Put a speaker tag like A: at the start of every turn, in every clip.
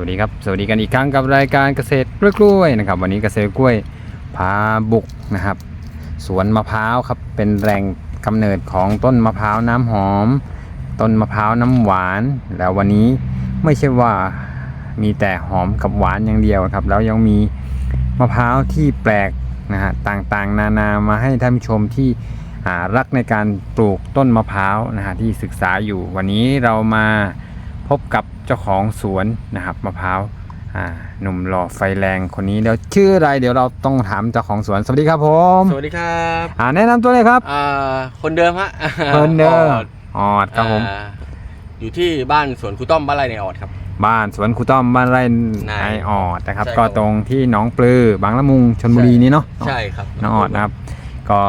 A: สวัสดีครับสวัสดีกันอีกครั้งกับรายการเกษตรกล้วยๆนะครับ วันนี้เกษตรกล้วยพาบุกนะครับ สวนมะพร้าวครับเป็นแหล่งกำเนิดของต้นมะพร้าวน้ำหอม ต้นมะพร้าวน้ำหวาน แล้ววันนี้ไม่ใช่ว่ามีแต่หอมกับหวานอย่างเดียวครับ แล้วยังมีมะพร้าวที่แปลกนะฮะต่างๆ นานามาให้ท่านผู้ชมที่รักในการปลูกต้นมะพร้าวนะฮะที่ศึกษาอยู่วันนี้เรามา พบกับเจ้าของสวนนะครับมะพร้าวอ่าหนุ่มหล่อไฟแรงคนนี้เดี๋ยวชื่ออะไรเดี๋ยวเราต้องถามเจ้าของสวน สวัสดีครับผม
B: สวัสดีครับ
A: อ่าแนะนำตัวเลยครับ
B: อ่าคนเดิมฮะ
A: เพิ่นเดอร์
B: ออด
A: ออดครับผม
B: อ่าอยู่ที่บ้านสวนครูต้อมบ้านไรในออดครับ
A: บ้านสวนครูต้อมบ้านไร่
B: นาย
A: ไอออดนะครับ
B: ใช่
A: ก็
B: ครับ
A: ตรงที่หนองปลือบางละมุงชนบุรีนี่เนาะ
B: ใช่ครับ
A: น้องออดนะครับ ก็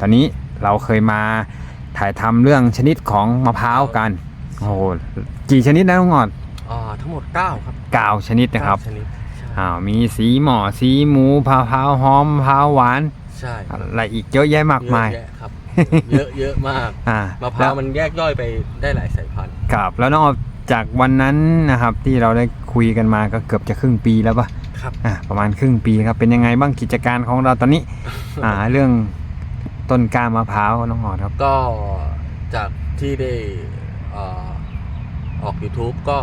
A: ตอนนี้เราเคยมาถ่ายทำเรื่องชนิดของมะพร้าวกัน โอ้โหกี่ชนิดนะน้องออด
B: อ่าทั้งหมด 9 ครับ
A: เก้าชนิดนะครับ
B: เก้าชนิดใช่
A: อ้าวมีสีหมอสีหมูมะพร้าวหอมมะพร้าวหวาน
B: ใช่
A: อะไรอีกเยอะแยะมากมาย
B: เยอะแยะครับ เยอะเยอะมาก
A: อ่ามะ
B: พร้าวมันแยกย่อยไปได้หลายสายพันธุ์
A: ครับแล้วน้องออดจากวันนั้นนะครับ ที่เราได้คุยกันมาก็เกือบจะครึ่งปีแล้วปะ
B: ครับ
A: อะประมาณครึ่งปีครับเป็นยังไงบ้างกิจการของเราตอนนี้ อ่าเรื่องต้นกล้ามะพร้าวน้องออดครับ
B: ก็จากที่ได้อ่า ออก YouTube ก็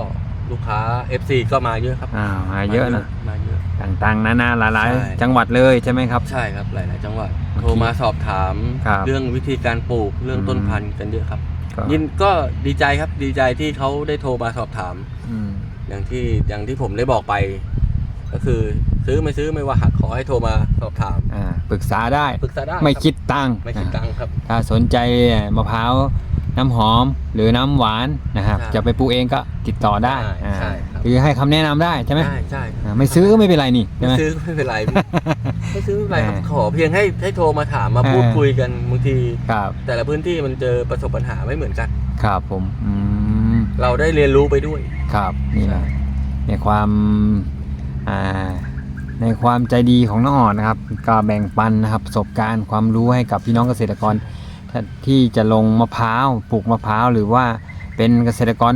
B: ลูกค้า FC ก็มาเยอะครับ
A: อ่ามาเยอะนะ
B: มาเยอะ
A: ต่างๆ นานาหลาย
B: ใช่
A: ๆ จังหวัดเลยใช่ไหมครับ
B: ใช่ครับหลายๆจังหวัด
A: โอเค
B: โทรมาสอบถาม
A: ครับ
B: เรื่องวิธีการปลูกเรื่อง
A: อืม
B: ต้นพันธุ์กันเยอะครับ
A: ก็
B: ยินก็ดีใจครับดีใจที่เขาได้โทรมาสอบถาม
A: อืม
B: อย่างที่อย่างที่ผมได้บอกไป ก็คือซื้อไม่ซื้อไม่ว่าหักขอให้โทรมาสอบถาม
A: อ่าปรึกษาได้
B: ปรึกษาได้
A: ไม่
B: รับ
A: คิดตังค์
B: ไม่คิดตังค์ครับ
A: ถ้าสนใจมะพร้าว น้ำหอมหรือน้ำหวานนะครับ
B: ใช่
A: จะไปปลูกเองก็ติดต่อได้
B: ใช่
A: อ่า
B: ใช่ครับ
A: คือให้คำแนะนำได้ใช่ไหม
B: ใช่ใช่ครับ
A: อ่าไม่ซื้อก็ไม่เป็นไรนี่ใช่ไหม
B: ไม่ซื้อไม่เป็นไรพี่ไม่ซื้อไม่เป็นไรครับ
A: อ่า
B: ขอเพียงให้ให้โทรมาถามมา
A: อ่า
B: พูดคุยกันบางที
A: ครับ
B: แต่ละพื้นที่มันเจอประสบปัญหาไม่เหมือนกัน
A: ครับผมอืม
B: เราได้เรียนรู้ไปด้วย
A: ครับนี่แหละ
B: ใช่
A: ในความอ่าในความใจดีของน้องอ่อนนะครับ ก็แบ่งปันนะครับประสบการณ์ความรู้ให้กับพี่น้องเกษตรกร ท่านที่จะลงมะพร้าวปลูกมะพร้าวหรือว่าเป็นเกษตรกร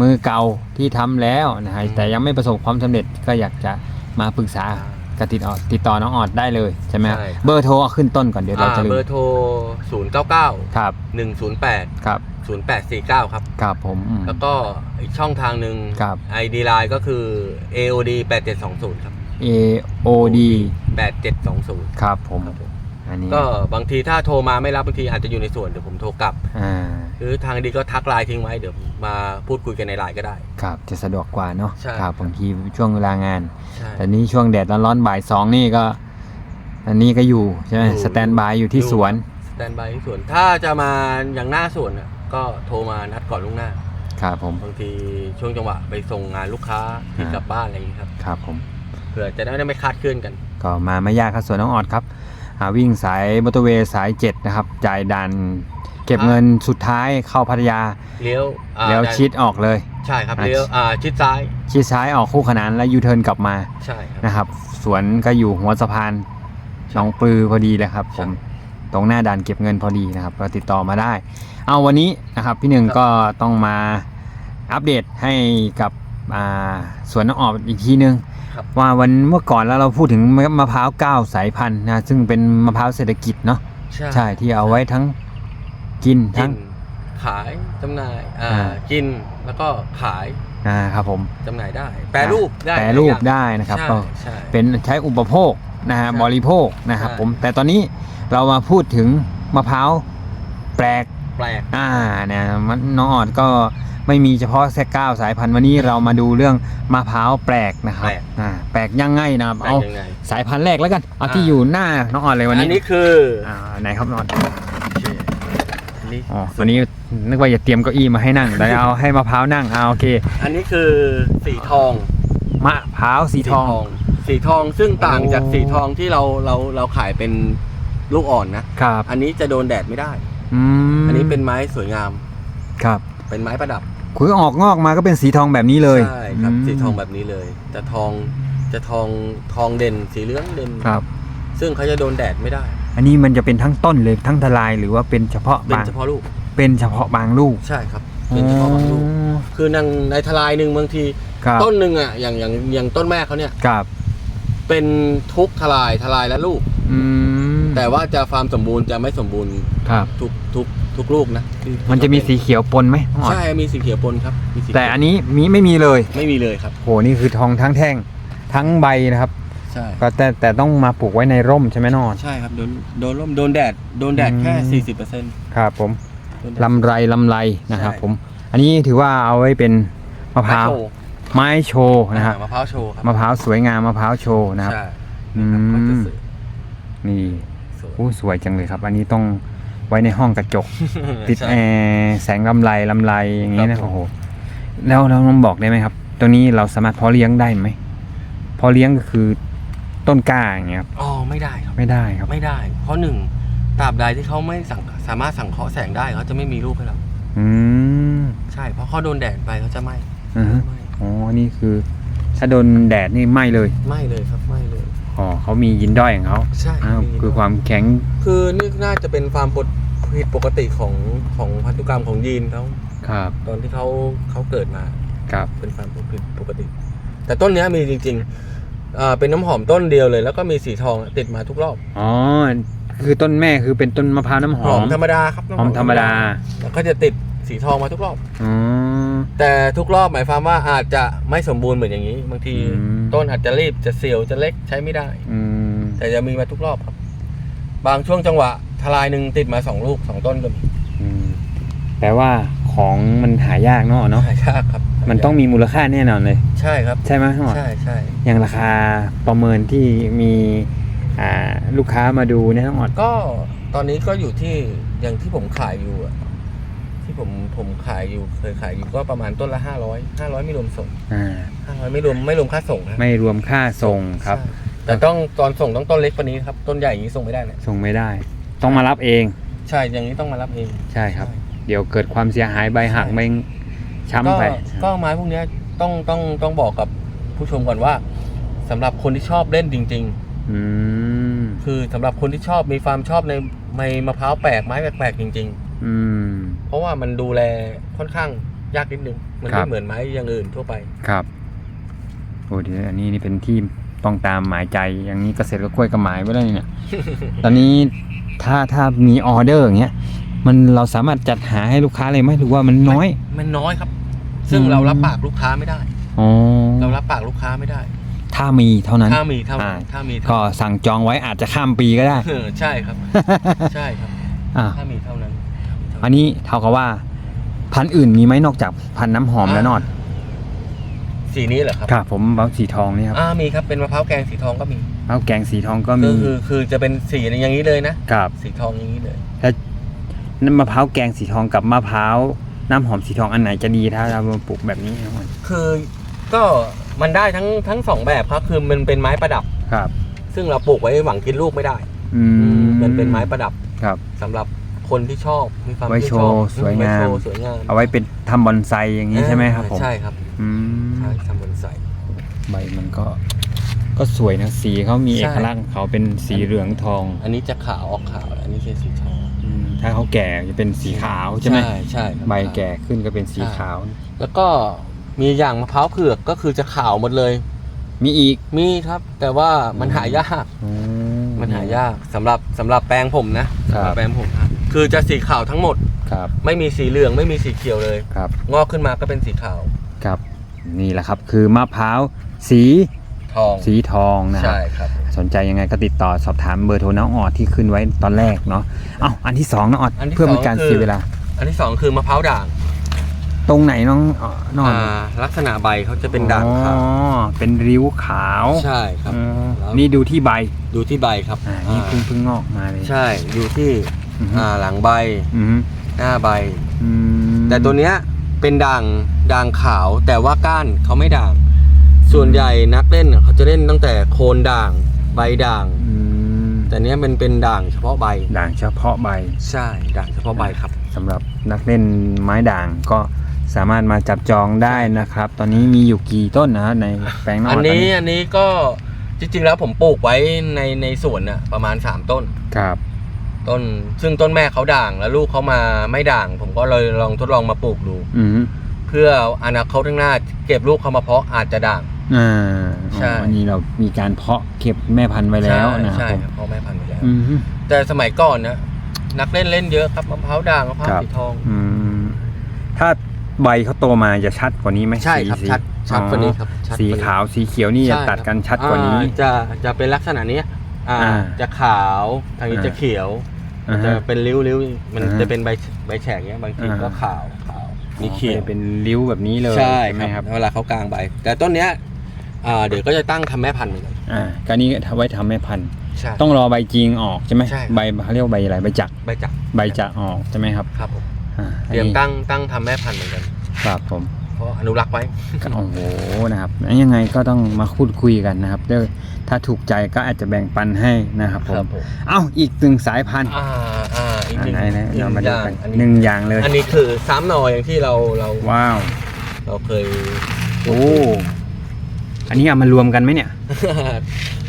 A: มือเก่าที่ทำแล้วนะฮะแต่ยังไม่ประสบความสำเร็จก็อยากจะมาปรึกษาก็ติดต่อติดต่อน้องออดได้เลยใช่ไหมครับ
B: ใช่ครับ
A: เบอร์โทรเอาขึ้นต้นก่อนเดี๋ยวเรา
B: อ่า
A: จะลื
B: เบอ
A: ม
B: ร์โทร 0 9 9
A: ครับ
B: 1 0 8
A: ครับ
B: 0 8 4 9 ครับ
A: ครับผมอืม
B: แล้วก็อีกช่องทางหนึ่ง
A: ครับ
B: ID Line ก็คือ AOD 8720 ครับ
A: A O D
B: 8720
A: ครับผม
B: ครับผม
A: อันนี้
B: ก็บางทีถ้าโทรมาไม่รับบางทีอาจจะอยู่ในส่วนเดี๋ยวผมโทรกลับ
A: อ่า
B: หรือทางดีก็ทักไลน์ทิ้งไว้เดี๋ยวมาพูดคุยกันในไลน์ก็ได้
A: ครับจะสะดวกกว่าเนาะ
B: ใช่
A: ครับบางทีช่วงเวลางาน
B: ใช่
A: แต่นี้ช่วงแดดร้อนๆบ่ายสองนี่ก็ อันนี้ก็อยู่ใช่ไหม
B: อยู่
A: สแตนบายอยู่ที่สวน
B: สแตนบายที่สวนถ้าจะมาอย่างหน้าสวนน่ะก็โทรมานัดก่อนล่วงหน้า
A: ครับผม
B: บางทีช่วงจังหวะไปส่งงานลูกค้าที่
A: อ่า
B: กลับบ้านอะไรอย่างนี้ครับ
A: ครับผม
B: เผื่อจะได้ไม่คลาดเคลื่อนกัน
A: ก็มาไม่ยากครับสวนน้องออดครับอ่า วิ่งสายมอเตอร์เวย์สายเจ็ดนะครับ จ่ายดันเก็บ
B: ครับ
A: เงินสุดท้ายเข้าพัทยา
B: เลี้ยวอ่า
A: แล้วชิดออกเลย
B: ใช่ครับ
A: อ่า
B: เลี้ยวอ่าชิดซ้าย
A: ชิดซ้ายออกคู่ขนานแล้วยูเทิร์นกลับมา
B: ใช่ครับ
A: นะครับ สวนก็อยู่หัวสะพานหนองปลือพอดีเลยครับ ผม ตรงหน้าด่านเก็บเงินพอดีนะครับ ก็ติดต่อมาได้ เอาวันนี้นะครับ พี่หนึ่ง
B: ครับ
A: ก็ต้องมาอัปเดตให้กับอ่า สวนน้องออบอีกทีนึง
B: ครับ
A: ว่าวันเมื่อก่อนแล้วเราพูดถึงมะพร้าวเก้าสายพันธุ์นะซึ่งเป็นมะพร้าวเศรษฐกิจเนาะใช่ที่เอาไว้ทั้งกิน
B: กิ
A: ทั้ง
B: นขายจำหน่ายอ่า
A: อ่า
B: กินแล้วก็ขาย
A: อ่าครับผม
B: จำหน่ายได้ แปรรูปได้
A: แปรรูป
B: หลายอย่าง
A: ได้นะครับ
B: ใช่
A: ก็
B: ใช่
A: เป็นใช้อุปโภคนะฮะ
B: ใช่
A: บริโภคนะครับ
B: ใช่
A: ผมแต่ตอนนี้เรามาพูดถึงมะพร้าวแปลก
B: แปลก
A: อ่าเนี่ยมันน้องออดก็ ไม่มีเฉพาะแค่เก้าสายพันธุ์วันนี้เรามาดูเรื่องมะพร้าวแปลกนะครับอ่าแปลกยังไงนะครับ
B: แปล
A: เอา
B: กยังไง
A: สายพันธุ์แรกแล้วกันเอา
B: อ่า
A: ที่อยู่หน้าน้องออดเลยวัน
B: อั
A: นี้
B: นนี้คือ
A: อ่าไหนครับน้องออด
B: อันนี้
A: อ๋อวันนี้นึกว่าจะเตรียมเก้าอี้มาให้นั่งแต่เอาให้มะพร้าวนั่งเอาโอเค
B: อันนี้คือสีทอง
A: มะพร้าวสีทอง
B: สีทองซึ่งต่างจาก
A: โอ้
B: สีทองที่เราเราเราขายเป็นลูกอ่อนนะ
A: ครับ
B: อันนี้จะโดนแดดไม่ได้
A: อืม
B: อันนี้เป็นไม้สวยงาม
A: ครับ
B: เป็นไม้ประดับ
A: คือออกงอกมาก็เป็นสีทองแบบนี้เลย
B: ใช่ครับ
A: ม
B: สีทองแบบนี้เลยแต่ทองจะทองทองเด่นสีเหลืองเด่น
A: ครับ
B: ซึ่งเขาจะโดนแดดไม่ได้
A: อันนี้มันจะเป็นทั้งต้นเลยทั้งทลายหรือว่าเป็นเฉพาะ
B: เป็น
A: บาง
B: เฉพาะลูก
A: เป็นเฉพาะบางลูก
B: ใช่ครับ เป็นเฉพาะบางลูก
A: อ๋อ
B: คือนังในทลายหนึ่งบางที
A: ครับ
B: ต้นหนึ่งอะอย่างอย่างอย่างต้นแม่เขาเนี่ย
A: ครับ
B: เป็นทุกทลายทลายและลูก
A: อืม
B: แต่ว่าจะฟาร์มสมบูรณ์จะไม่สมบูรณ์
A: ครับ
B: ทุกทุก ทุกลูกนะที่
A: มันจะมีสีเขียวปนไหมน้องออด
B: ใช่มีสีเขียวปนครับมีสี
A: แต่อันนี้มีไม่มีเลย
B: ไม่มีเลยครับ
A: โหนี่คือทองทั้งแท่งทั้งใบนะครับ
B: ใช่
A: ก็แต่แต่ต้องมาปลูกไว้ในร่มใช่ไหมน้องออด
B: ใช่ครับโดนโดนร่มโดนแดดโดนแดดแค่
A: อืม
B: สี่สิบเปอร์เซ็นต์
A: ครับผมลำไรลำไรนะครับ
B: ใช่
A: ผม อันนี้ถือว่าเอาไว้เป็นมะพร้าวไม้โชว์นะครับ
B: มะพร้าวโชว์ครับ
A: มะพร้าวสวยงามมะพร้าวโชว์นะครับ
B: ใช่
A: อื
B: ครับก็จะ
A: ม
B: สวย
A: นี่
B: สวย
A: อู้สวยจังเลยครับ อันนี้ต้อง ไว้ในห้องกระจก ติด
B: ใช่
A: แอร์แสงลำไรลำไรอย่างนี้
B: ครั
A: นะ
B: บผม
A: โอ้โหแล้วเราลองบอกได้ไหมครับ ตัวนี้เราสามารถเพาะเลี้ยงได้ไหมเพาะเลี้ยงก็คือต้นกล้าอย่างเงี้ยครับ
B: อ๋อไม่ได้ครับ
A: ไม่ได้ครับ
B: ไม่ได้ เพราะหนึ่งตราบใดที่เขาไม่สั่งสามารถสั่งเคาะแสงได้เขาจะไม่มีลูกให้เรา
A: อืม
B: ใช่เพราะเขาโดนแดดไปเขาจะไหม
A: อือฮึ
B: ไม่
A: อ๋อนี่คือ ถ้าโดนแดดนี่ไหม้เลย
B: ไม่เลยครับไม่เลย
A: อ๋อเขามียินด้อยของเขา
B: ใช่
A: อ้าว
B: มี
A: คือความแข็ง
B: คือนี่น่าจะเป็นความปกผิดปกติของของพันธุกรรมของยีนเขา
A: ครับ
B: ตอนที่เขาเขาเกิดมา
A: ครับ
B: เป็นความผิดปกติ แต่ต้นเนี้ยมีจริงๆอ่าเป็นน้ำหอมต้นเดียวเลย แล้วก็มีสีทองติดมาทุกรอบ
A: อ๋อคือต้นแม่คือเป็นต้นมะพร้าวน้ำห
B: ห
A: อ
B: อ
A: ม
B: มธรรมดาครับน้ำ
A: หอมธรรมดา
B: แล้วก็จะติดสีทองมาทุกรอบ
A: อ๋อ
B: แต่ทุกรอบหมายความว่าอาจจะไม่สมบูรณ์เหมือนอย่างนี้ บางที
A: อืม
B: ต้นอาจจะรีบจะเสียวจะเล็กใช้ไม่ได้
A: อืม
B: แต่จะมีมาทุกรอบครับ บางช่วงจังหวะทลายหนึ่งติดมาสองลูกสองต้นก็มี
A: อืมแปลว่าของมันหายากเนาะเนาะ
B: หายากครับ
A: มันต้องมีมูลค่าแน่นอนเลย
B: ใช่ครับ
A: ใช่ไหมน้องออด
B: ใช่ใช่
A: อย่างราคาประเมินที่มีอ่าลูกค้ามาดูเนี่ยน้องออด
B: ก็ตอนนี้ก็อยู่ที่อย่างที่ผมขายอยู่อะ ที่ผมผมขายอยู่เคยขายอยู่ก็ประมาณต้นละห้าร้อยห้าร้อยไม่รวมส่ง
A: อ่า
B: ห้าร้อยไม่รวมไม่รวมค่าส่งนะ
A: ไม่รวมค่าส่งครับ
B: ใช่แต่ต้องตอนส่งต้องต้นเล็กกว่านี้ครับต้นใหญ่อย่างนี้ส่งไม่ได้เลย
A: ส่งไม่ได้ ต้องมารับเอง
B: ใช่อย่างนี้ต้องมารับเอง
A: ใช่ครับ เดี๋ยวเกิดความเสียหายใบหักใบ
B: ก็
A: ช้ำไป
B: ก็ไม้พวกเนี้ยต้องต้องต้องบอกกับผู้ชมก่อนว่าสำหรับคนที่ชอบเล่นจริง
A: อืม
B: ๆ คือสำหรับคนที่ชอบมีความชอบในในมะพร้าวแปลกไม้แปลกๆจริง
A: อืม
B: ๆเพราะว่ามันดูแลค่อนข้างยากนิดนึง มัน
A: ครั
B: ไม่
A: บ
B: เหมือนไม้อย่างอื่นทั่วไป
A: ครับโอ้เดี๋ยวอันนี้นี่เป็นที่ต้องตามหมายใจอย่างนี้เกษตรก็กล้วยกับหมายไว้แล้วเนี่ย ตอนนี้ถ้าถ้ามีออเดอร์อย่างเงี้ยมันเราสามารถจัดหาให้ลูกค้าเลยไหมหรือว่ามันน้อย
B: มันน้อยครับ ซึ่ง
A: อืม
B: เรารับปากลูกค้าไม่ได้
A: อ๋อ
B: เรารับปากลูกค้าไม่ได้
A: ถ้ามีเท่านั้น
B: ถ้ามีเท่านั้น
A: อ่า
B: ถ้ามี
A: ก็
B: เท่านั้น
A: สั่งจองไว้อาจจะข้ามปีก็ได้
B: เออใช่ครับ ใช่ครับ
A: อ่า
B: ถ้ามีเท่านั้น
A: อันนี้เท่ากับว่า พันธุ์อื่นมีไหมนอกจากพันธุ์น้ำหอมและนอด
B: สีนี้เหรอครับ
A: ครับ ผมเอาสีทองนี่ครับ
B: อ่ามีครับเป็นมะพร้าวแกงสีทองก็มี
A: เอาแกงสีทองก็
B: ก็
A: มี
B: คือคือจะเป็นสีอย่างนี้เลยนะ
A: กับ
B: สีทองอย่างนี้เลย
A: แล้วน้ำมะพร้าวแกงสีทองกับมะพร้าวน้ำหอมสีทองอันไหนจะดีถ้าเรามาปลูกแบบนี้ครับ
B: คือก็มันได้ทั้งทั้งสองแบบครับ คือมันเป็นไม้ประดับ
A: ครับ
B: ซึ่งเราปลูกไว้หวังกินลูกไม่ได้
A: อืม
B: มันเป็นไม้ประดับ
A: ครับ
B: สำหรับ คนที่ชอบมีความ
A: ไว้
B: ที่
A: โช
B: ชอบ
A: ว์สวยงาม
B: ไโชว์สวยงาม
A: เอาไว้เป็นทำบอนไซอย่างนี้ใช่ไหมครับผม
B: ใช่ครับ
A: อืม
B: ใช่ทำบอนไซ
A: ใบมันก็ ก็สวยนะสีเขามี
B: ใช่
A: เอกลักษณ์ของเขาเป็นสีเหลืองทอง
B: อันนี้จะขาวออกขาวอันนี้คือสีทอง
A: อืมถ้าเขาแก่จะเป็นสีขาวใช่ไหม
B: ใช่ใช่ครับ
A: ใบแก่ขึ้นก็เป็นสี
B: ใช่
A: ขาว
B: แล้วก็มีอย่างมะพร้าวเผือกก็คือจะขาวหมดเลย
A: มีอีก
B: มีครับ แต่ว่ามันหายาก
A: อื
B: มันหายากสำหรับสำหรับแปลงผมนะครับ สำหรับแปลงผมครับ คือจะสีขาวทั้งหมด
A: ครับ
B: ไม่มีสีเหลืองไม่มีสีเขียวเลย
A: ครับ
B: งอกขึ้นมาก็เป็นสีขาว
A: ครับ นี่แหละครับคือมะพร้าวสี
B: ทอง
A: สีทองนะครั
B: ใช่
A: บ
B: ครับ
A: สนใจยังไงก็ติดต่อสอบถามเบอร์โทรน้องออดที่ขึ้นไว้ตอนแรกเนาะเอ้าอันที่สองน้องออด
B: อันที่
A: เพื่อไม่
B: สอง
A: การ
B: คือ
A: เสียเวลา
B: อันที่สองคือมะพร้าวด่าง
A: ตรงไหนน้องออน้องออด
B: อ่าลักษณะใบเขาจะเป็นด่างขาว
A: อ๋อ เป็นริ้วขาว
B: ใช่ครับ
A: อ๋อ
B: แล้ว
A: นี่ดูที่ใบ
B: ดูที่ใบครับ
A: อ่า นี่
B: อ่า
A: เพิ่งเพิ่งงอกมาเลย
B: ใช่ดูที่
A: อือฮึ
B: อ่าหลังใบ
A: อือฮึ
B: หน้าใบ
A: อืม
B: แต่ตัวเนี้ยเป็นด่างด่างขาวแต่ว่าก้านเขาไม่ด่าง ส่วนใหญ่นักเล่นเขาจะเล่นตั้งแต่โคนด่างใบด่าง
A: อืม
B: แต่เนี้ยมันเป็นด่างเฉพาะใบ
A: ด่างเฉพาะใบ
B: ใช่ด่างเฉพาะใบครับ
A: สำหรับนักเล่นไม้ด่างก็สามารถมาจับจองได้นะครับ ตอนนี้มีอยู่กี่ต้นนะครับในแปลงนอก
B: อัน
A: ต
B: นี้อันนี้ก็จริงๆแล้วผมปลูกไว้ในในสวนน่ะประมาณ 3 ต้น
A: ครับ
B: ต้นซึ่งต้นแม่เขาด่าง แล้วลูกเขามาไม่ด่าง ผมก็เลยลองทดลองมาปลูกดู
A: อืม
B: พพื่ออนาคตข้างหน้าเก็บลูกเข้ามาเพาะอาจจะด่าง
A: อ่า
B: ใช่
A: อ๋ออันนี้เรามีการเพาะเก็บแม่พันธุ์ไว้แล้วนะครับ
B: ใช่
A: ผม
B: ครับเพาะแม่พันธุ์ไปแล้ว
A: อืม
B: แต่สมัยก่อนนะนักเล่นเล่นเยอะครับมะพร้าวด่างมะพร้าว
A: ครับ
B: สีทอง
A: อืมถ้าใบเขาโตมาจะชัดกว่านี้ไหม
B: ใช่ครับ
A: สี
B: ชัดชัด
A: อ๋อก
B: ว่านี้ครับชัด
A: สี
B: กว่านี้
A: ขาวสีเขียวนี่จะ
B: ใช่
A: ตัดกัน
B: ครับ
A: ชัดกว่านี้
B: อ่จะจะเป็นลักษณะนี้อ่า
A: อ่า
B: จะขาวทางนี้
A: อ่า
B: จะเขียว
A: อ่า
B: จะ
A: ฮะ
B: เป็นริ้วริ้วมัน
A: อ่าฮะ
B: จะเป็นใบใบแฉกเนี้ยบางที
A: อ่า
B: ก็ขาวขาวมีเขียว
A: อ๋อเป็นริ้วแบบนี้เลย
B: ใช่
A: ไหม
B: ค
A: ค
B: รั
A: รั
B: บบเวลาเขากลางใบ แต่ต้นเนี้ยอ่าเดี๋ยวก็จะตั้งทำแม่พันธุ์เหมือนกัน
A: อ่าการนี้ไว้ทำแม่พันธุ์
B: ใช่
A: ต้องรอใบจริงออกใช่ไหม
B: ใช่ครับ
A: ใบเขาเรียกว่าใบอะไรใบจักร
B: ใบจักร
A: ใบจะออกใช่ไหมครับ
B: ครับผม
A: อ่าอัน
B: เตรียม
A: นี้
B: ตั้งตั้งทำแม่พันธุ์เหมือนกัน
A: ครับผม
B: เพราะอนุรักษ์ไว้
A: ก็โอ้โหนะครับแล้วยังไงก็ต้องมาพูดคุยกันนะครับเดี๋ยวถ้าถูกใจก็อาจจะแบ่งปันให้นะครับผม
B: ผม
A: เอ้าอีกหนึ่งสายพันธุ์
B: อ่าอ่าอีกห
A: อัน
B: นึ่ง
A: ไหนนะ
B: หนึ่
A: เรา
B: ง
A: มา
B: อ
A: ดู
B: ย่าง
A: กัน
B: อัน
A: ห
B: นี้
A: นึ่งอย่างเลย
B: อันนี้คือสามหนออย่างที่เราเรา
A: ว้าว
B: เราเคย
A: โอ้อันนี้เอามารวมกันไหมเนี่ย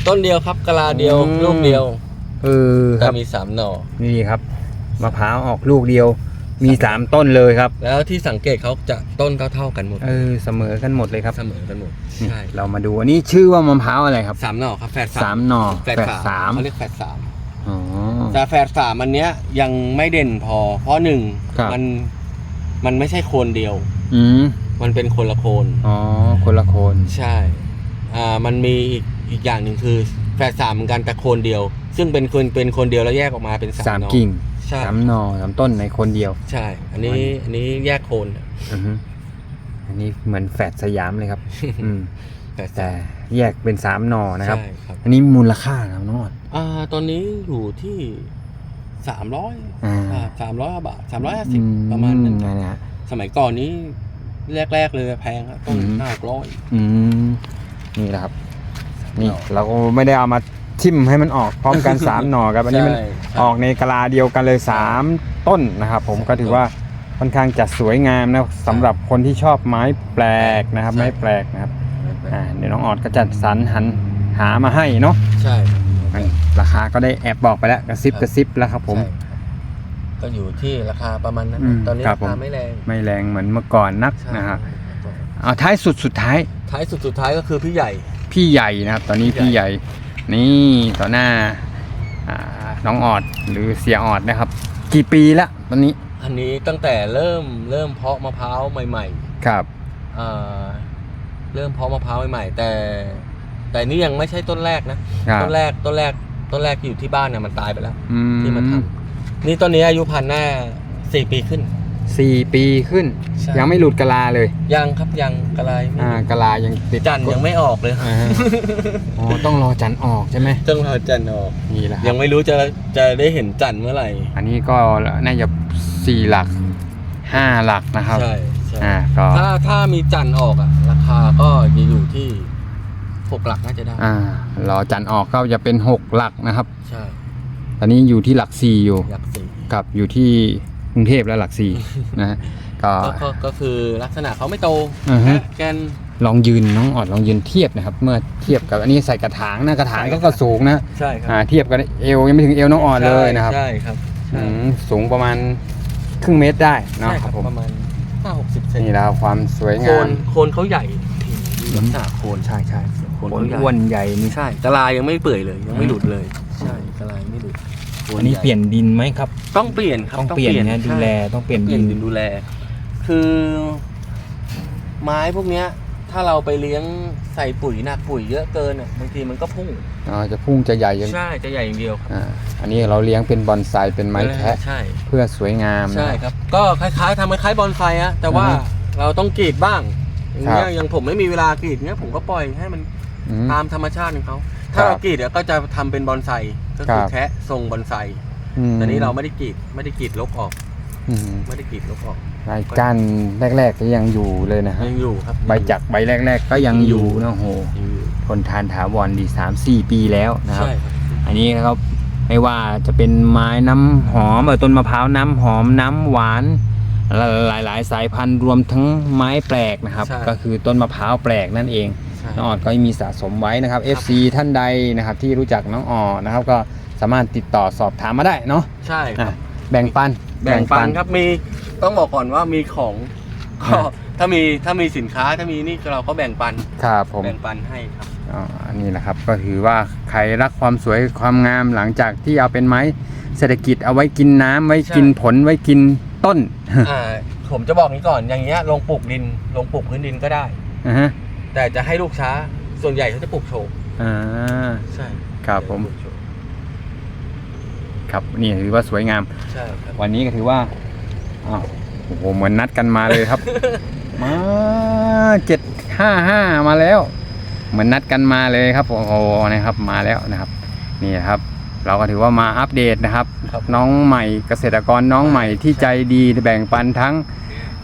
B: ต้นเดียวครับกะลาเดียว
A: อืม
B: ลูกเดียว
A: เออค
B: แต่
A: รับ
B: มีสามหน่อ
A: นี่ครับมะพร้าวออกลูกเดียว มีสามต้นเลยครับ
B: แล้วที่สังเกตเขาจะต้นเท่าๆกันหมด
A: เออเสมอกันหมดเลยครับ
B: เสมอกันหมด
A: นี่
B: ใช่
A: เรามาดูอันนี้ชื่อว่ามะพร้าวอะไรครับ
B: สามหน่อครับแฝด
A: สามหน่อ
B: แฝด
A: แฝด
B: สาม
A: สาม
B: เขาเรียกแฝดสาม
A: อ๋อ
B: แต่แฝดสามอันเนี้ยยังไม่เด่นพอ เพราะหนึ่ง
A: ครับ
B: มันมันไม่ใช่โคนเดียว
A: อืม
B: มันเป็นคนละโคน
A: อ๋อคนละคน
B: ใช่อ่ามันมีอีกอีกอย่างหนึ่งคือแฝดสามเหมือนกันแต่โคนเดียว ซึ่งเป็นคนเป็นคนเดียวแล้วแยกออกมาเป็นสาม
A: สาม
B: หน่อ
A: กิ่ง
B: ใช่
A: สามหน่อสามต้นในคนเดียว
B: ใช่ อันนี้อันนี้แยกโคน
A: อือฮึอันนี้เหมือนแฝดสยามเลยครับ อืม
B: แฝด
A: แต่
B: สาม
A: แยกเป็นสามหน่อนะครับ
B: ใช่ครับ
A: อันนี้มูลค่าครับน้องอด
B: อ่าตอนนี้อยู่ที่สามร้อย
A: อ่า
B: สามร้อยบาทสามร้อยห้าสิบประมาณนั้น
A: อืนะฮะ
B: สมัยก่อนนี้แรกๆเลยแพงครับต้น
A: อืม
B: ห้าร้อย
A: อืมนี่แหละครับ นี่เราก็ไม่ได้เอามา ทิ่มให้มันออกพร้อมกันสามหน่อครับอันนี้มัน
B: ใช่ครับ
A: ออกในกะลาเดียวกันเลยสามต้นนะครับ ผมก็ถือว่าค่อนข้างจะสวยงามนะสำหรับคนที่ชอบไม้แปลกนะครับ
B: ใช่
A: ไม้แปลกนะครับอ่าเดี๋ยวน้องออดก็จัดสรรหันหามาให้เนาะ
B: ใช่
A: นี่ราคาก็ได้แอบบอกไปแล้วกระซิบกระซิบแล้วครับผม
B: ใช่ครับก็อยู่ที่ราคาประมาณนั้น
A: อืม
B: ตอนนี้
A: ครับ
B: รา
A: ผม
B: คาไม่แรง
A: ไม่แรงเหมือนเมื่อก่อนนัก
B: ใช่
A: นะครับเอาท้ายสุดสุดท้าย
B: ท้ายสุดสุดท้ายก็คือพี่ใหญ่
A: พี่ใหญ่นะครับ ตอนนี้
B: พี่
A: พี่
B: ให
A: ให
B: ญ่
A: ญ่ นี่ต่อหน้าอ่าน้องออดหรือเสียออดนะครับ กี่ปีละตอนนี้
B: อันนี้ตั้งแต่เริ่มเริ่มเพาะมะพร้าวใหม่
A: ครับ
B: ๆอ่าเริ่มเพาะมะพร้าวใหม่ๆแต่ แต่นี่ยังไม่ใช่ต้นแรกนะครับต้นแรกต้นแรกต้นแรกที่อยู่ที่บ้านเนี่ยมันตายไปแล้ว
A: อื
B: ที่มาทำนี่ต้นนี้อายุพันธุ์หน้าสี่ปีขึ้น
A: สี่ปีขึ้น
B: ใช่
A: ยังไม่หลุดกะลาเลย
B: ยังครับยังกระไรไม่
A: อ่ากะลายังติด
B: จันทร์ยังไม่ออกเลย
A: อ่าฮะอ๋อต้องรอจันทร์ออกใช่ไหม
B: ต้องรอจันทร์ออก
A: นี่แหละค
B: ยั
A: รับ
B: งไม่รู้จะจะได้เห็นจันทร์เมื่อไหร่
A: อันนี้ก็น่าจะสี่หลักห้าหลักนะครับ
B: ใช่ใช่
A: อ่าก็
B: ถ้าถ้ามีจันทร์ออกอะ ราคาก็จะอยู่ที่หกหลักน่าจะได้
A: อ่ารอจันทร์ออกก็จะเป็นหกหลักนะครับ
B: ใช่
A: ตอนนี้อยู่ที่หลักสี่อยู่
B: หลักสี่
A: กับอยู่ที่ กรุงเทพและหลักสี่นะฮะก็
B: ก็ก็ก็คือลักษณะเขาไม่โต
A: อือฮึ
B: แกน
A: ลองยืนน้องออดลองยืนเทียบนะครับ เมื่อเทียบกับอันนี้ใส่กระถางนะกระถางก็ก็สูงนะ
B: ใช่ครั
A: อ่าเทียบกับเอวยังไม่ถึงเอวน้องออดเลยนะครับ
B: ใช่ครับ
A: อื
B: ใช่
A: มสูงประมาณครึ่งเมตรได้เนาะ
B: ใช่
A: ค
B: ค
A: รั
B: รั
A: บบผม
B: ประมาณห้าหกสิบเซน
A: นี่แล้วความสวย
B: โค
A: งาม
B: นโคนเขาใหญ่ลักษณะโคน
A: ใช่ใช่
B: โคน
A: โคน
B: เขาใหญ่
A: อ้วนใหญ่นี่
B: ใช่กะลายังไม่เปื่อยเลยยังไม่หลุดเลย ใช่กะลายังไม่หลุดโค
A: อันนี้
B: ใหญ่
A: เปลี่ยนดินไหมครับ
B: ต้องเปลี่ยนครับ
A: ต้องเปลี่ยนนะดูแล
B: ใช่
A: ต้องเปลี่ยน
B: เปลี่
A: ดิ
B: ยน
A: น
B: ดินดูแล คือ ไม้พวกเนี้ย ถ้าเราไปเลี้ยงใส่ปุ๋ยหนักปุ๋ยเยอะเกินอะบางทีมันก็พุ่ง
A: อ่าจะพุ่งจะใหญ่ยัง
B: ใช่จะใหญ่อย่างเดียวครับ
A: อ่าอันนี้เราเลี้ยงเป็นบอนไซเป็นไม้แคะ
B: ใช่
A: เพื่อสวยงามนะ
B: ใช่ครับ ก็คล้ายๆทำคล้ายๆบอนไซอะแต่ว่า
A: อือฮึ
B: เราต้องกรีดบ้างอย่างเงี้
A: ครั
B: ย
A: บ
B: อย่างผมไม่มีเวลากรีดเงี้ยผมก็ปล่อยให้มัน
A: อืม
B: ตามธรรมชาติของเขา
A: ครั
B: ถ้า
A: บ
B: เรากรีดเดี๋ยวก็จะทำเป็นบอนไซก็คือ
A: ครับ
B: แคะทรงบอนไซ
A: อืม
B: แต่นี้เราไม่ได้กรีดไม่ได้กรีดลกออก
A: อืม
B: ไม่ได้กรีดลกออก
A: ใบก้านแรกๆก็ยังอยู่เลยนะฮะ
B: ยังอยู่ครับ
A: ใบจักรใบแรก ๆ ก็ยังอยู่นะโห
B: ยังอยู่
A: ทนทานถาวรดีสามสี่ปีแล้วนะครับ
B: ใช่ครับ
A: อันนี้นะครับไม่ว่าจะเป็นไม้น้ำหอมเออต้นมะพร้าวน้ำหอมน้ำหวานหลายๆสายพันธุ์รวมทั้งไม้แปลกนะครับ
B: ใช่
A: ก็คือต้นมะพร้าวแปลกนั่นเอง
B: ใช่
A: น้องออดก็มีสะสมไว้นะครับ FC ท่านใดนะครับที่รู้จักน้องออดนะครับก็ สามารถติดต่อสอบถามมาได้เนาะ
B: ใช่ค
A: อะ
B: รับ
A: แบ่งปัน
B: แบ่งปันครับมีต้องบอกก่อนว่ามีของก็ถ้ามีถ้ามีสินค้าถ้ามีนี่เราก็แบ่งปัน
A: ครับผม
B: แบ่งปันให้ครับ
A: อ๋ออันนี้แหละครับก็ถือว่าใครรักความสวยความงามหลังจากที่เอาเป็นไม้เศรษฐกิจเอาไว้กินน้ำไว้กิน
B: ใช่
A: ผลไว้กินต้น
B: อ่าผมจะบอกนี้ก่อนอย่างเงี้ยลงปลูกดินลงปลูกพื้นดินก็ได้
A: นะฮะ
B: แต่จะให้ลูกช้าส่วนใหญ่เขาจะปลูกโชว์
A: อ่า
B: ใช่
A: ครับผม
B: ปลูกโชว์
A: ครับนี่ถือว่าสวยงาม
B: ใช่ครับ
A: วันนี้ก็ถือว่าอ้าวโอ้โหเหมือนนัดกันมาเลยครับ มาเจ็ดห้าห้ามาแล้ว เหมือนนัดกันมาเลยครับโอ้โหนะครับมาแล้วนะครับ นี่นะครับ เราก็ถือว่ามาอัปเดตนะครับ
B: ครับ
A: น้องใหม่เกษตรกรน้องใหม่ที่ใจดีแบ่งปันทั้ง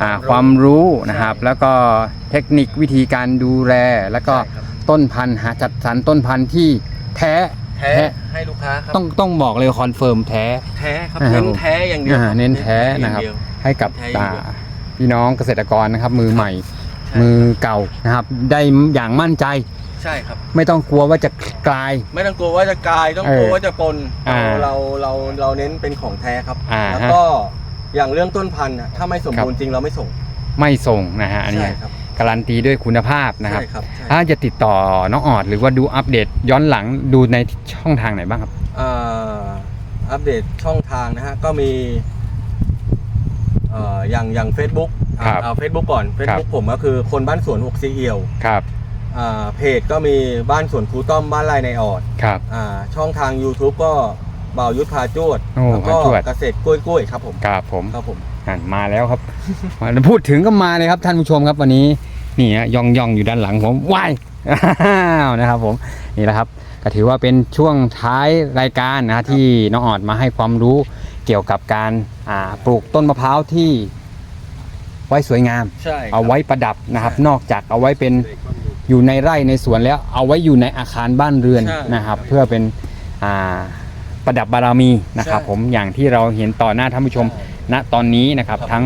A: อ่าความรู้นะครับ แล้วก็เทคนิควิธีการดูแลแล้วก็
B: ใช่ครับ
A: ต้นพันธุ์หาจัดสรรต้นพันธุ์ที่แท้
B: แท้ ให้ลูกค้าครับ
A: ต้องต้องบอกเลยคอนเฟิร์มแท้
B: แท้ครับ
A: อ่า
B: เน้นแท้อย่างเดียว
A: อ่าเน้นแท้
B: อย่าง
A: นะครับ
B: เดียว
A: ให้กับ
B: แท้อย่าง
A: อ่า
B: เดียว
A: พี่น้องเกษตรกรนะครับ มือใหม่
B: ใช่
A: มือเก่านะครับ ได้อย่างมั่นใจ
B: ใช่ครับ
A: ไม่ต้องกลัวว่าจะกลาย
B: ไม่ต้องกลัวว่าจะกลายต้อง
A: เออก
B: ลัวว่าจะปน
A: อ่า
B: เราเราเราเราเน้นเป็นของแท้ครับ
A: อ่า
B: แล้ว
A: ฮะ
B: ก็อย่างเรื่องต้นพันธุ์อะถ้าไม่สมบูรณ์จริงเราไม่ส่ง
A: ไม่ส่งนะฮะอันนี้
B: ใช่ครับ
A: การันตีด้วยคุณภาพนะครับ
B: ใช่ครับใช่
A: ถ้าจะติดต่อน้องออดหรือว่าดูอัปเดตย้อนหลังดูในช่องทางไหนบ้างครับ
B: เอ่ออัปเดตช่องทางนะฮะ ก็มีเอ่ออย่างอย่าง Facebook อ่า
A: ครับ
B: เอาเฟซบุ๊กก่อน Facebook ผมก็คือคนบ้านสวนหกซีเอียว
A: ครับ
B: อ่าเพจก็มีบ้านสวนครูต้อมบ้านไร่ในออด
A: ครับ
B: อ่าช่องทาง YouTube ก็บ่าวยุทธพาจวด
A: โอ้
B: แล้วก็
A: พาจวด
B: เกษตรกล้วยกล้วยๆครับผม
A: ครับผม
B: ครับผม
A: อ่านมาแล้วครับพูดถึงก็มาเลยครับท่านผู้ชมครับวันนี้ นี่ฮะย่องย่องอยู่ด้านหลังผมว้ายอ้าวนะครับผมนี่แหละครับก็ถือว่าเป็นช่วงท้ายรายการนะฮะที่น้องออดมาให้ความรู้เกี่ยวกับการอ่าปลูกต้นมะพร้าวที่ไว้สวยงาม
B: ใช่ครับ
A: เอาไว้ประดับนะครับ
B: ใช่
A: นอกจากเอาไว้เป็นอยู่ในไร่ในสวนแล้วเอาไว้อยู่ในอาคารบ้านเรือน
B: ใช่
A: นะครับ เพื่อเป็นอ่าประดับบารมีนะครับ
B: ใช่
A: ผมอย่างที่เราเห็นต่อหน้าท่านผู้ชมณตอนนี้นะครับ
B: ครับ
A: ทั้ง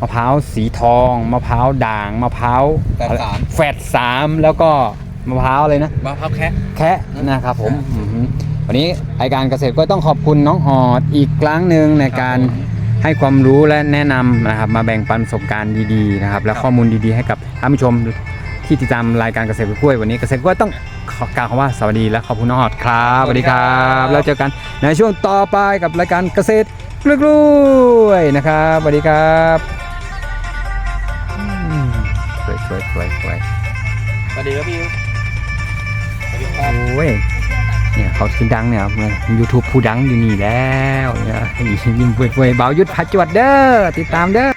A: มะพร้าวสีทองมะพร้าวด่างมะพร้าว
B: แฝดสาม
A: แฝดสามแล้วก็มะพร้าวอะไรนะ
B: มะพร้าวแคะ
A: แคะนะครับผมอือหือวันนี้รายการเกษตรก็ต้องขอบคุณน้องออดอีกครั้งหนึ่งในการให้ความรู้และแนะนำนะครับ มาแบ่งปันประสบการณ์ดีๆนะครับ และข้อมูลดีๆให้กับท่านผู้ชมที่ติดตามรายการเกษตรกล้วยวันนี้เกษตรกล้วยต้องขอกล่าวคำว่าสวัสดีและขอบคุณน้องออดครับสวัสดีครับแล้วเจอกันในช่วงต่อไปกับรายการเกษตรกล้วยๆนะครับสวัสดีครับอืมส วยสวยสวยสวย
B: สวัสดีครับพี่ยุทธสวัสดีครับ
A: โอ้ยเนี่ยเขาคือดังเนี่ยยูทูบผู้ดังอยู่นี่แล้วเนี่ยยิ้มเปื่อยๆเบายุทธพัจจวดเด้อติดตามเด้อ